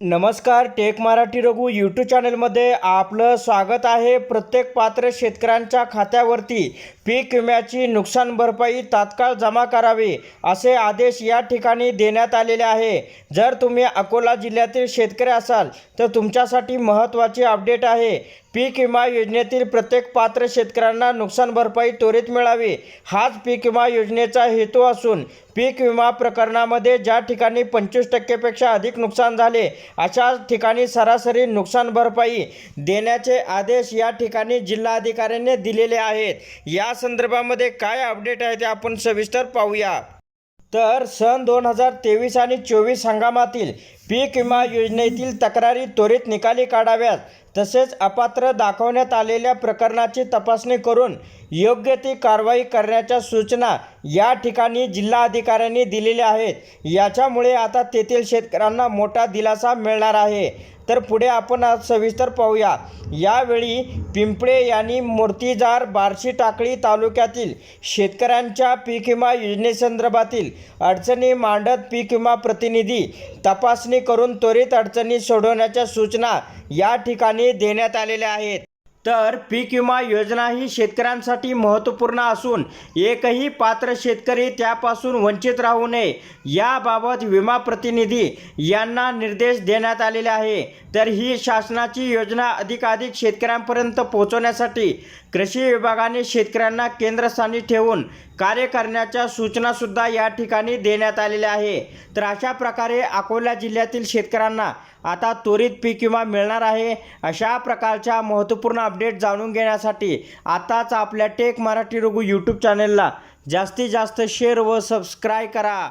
नमस्कार take Marathi Raghu YouTube चॅनलमध्ये आपलं स्वागत आहे. प्रत्येक पात्र शेतकऱ्यांच्या खात्यावरती पीक विम्याची नुकसान भरपाई तात्काळ जमा करावी असे आदेश या ठिकाणी देण्यात आलेले आहे. जर तुम्ही अकोला जिल्ह्यातील शेतकरी असाल तर तुमच्यासाठी महत्त्वाची अपडेट आहे. पीक विमा योजनेतील प्रत्येक पात्र शेतकऱ्यांना नुकसान भरपाई त्वरित मिळावी. हाच पीक विमा योजनेचा हेतू असून पीक विमा प्रकरणामध्ये ज्या ठिकाणी पंचवीस टक्केपेक्षा अधिक नुकसान झाले अशा ठिकाणी सरासरी नुकसान भरपाई देण्याचे आदेश या ठिकाणी जिल्हाधिकाऱ्यांनी दिलेले आहेत. या संदर्भामध्ये काय अपडेट आहे ते आपण सविस्तर पाहूया. तर सन दोन हजार तेवीस आणि चोवीस हंगामातील पीक विमा योजनेतील तक्रारी त्वरित निकाली काढाव्यात. तसेच अपात्र दाखवण्यात आलेल्या प्रकरणाची तपासणी करून योग्य ती कारवाई करण्याच्या सूचना या ठिकाणी जिल्हाधिकाऱ्यांनी दिलेल्या आहेत. याच्यामुळे आता तेथील शेतकऱ्यांना मोठा दिलासा मिळणार आहे. तर पुढे आपण आज सविस्तर पाहूया. यावेळी पिंपळे यांनी मूर्तिजार बार्शी टाकळी तालुक्यातील शेतकऱ्यांच्या पीक विमा योजनेसंदर्भातील अडचणी मांडत पीक विमा प्रतिनिधी तपासणी करून त्वरित अडचणी सोडवण्याच्या सूचना या ठिकाणी देण्यात आलेल्या आहेत. तर पीक विमा योजना ही शेतकऱ्यांसाठी महत्त्वपूर्ण असून एकही पात्र शेतकरी त्यापासून वंचित राहू नये. याबाबत विमा प्रतिनिधी यांना निर्देश देण्यात आलेले आहे. तर ही शासनाची योजना अधिकाधिक शेतकऱ्यांपर्यंत पोहोचवण्यासाठी कृषी विभागाने शेतकऱ्यांना केंद्रस्थानी ठेवून कार्य करण्याच्या सूचनासुद्धा या ठिकाणी देण्यात आलेल्या आहे. तर अशा प्रकारे अकोला जिल्ह्यातील शेतकऱ्यांना आता त्वरित पीक विमा मिळणार आहे. अशा प्रकारच्या महत्त्वपूर्ण अपडेट जाणून घेण्यासाठी आताच आपल्या टेक मराठी रघु यूट्यूब चॅनलला जास्तीत जास्त शेअर व सबस्क्राईब करा.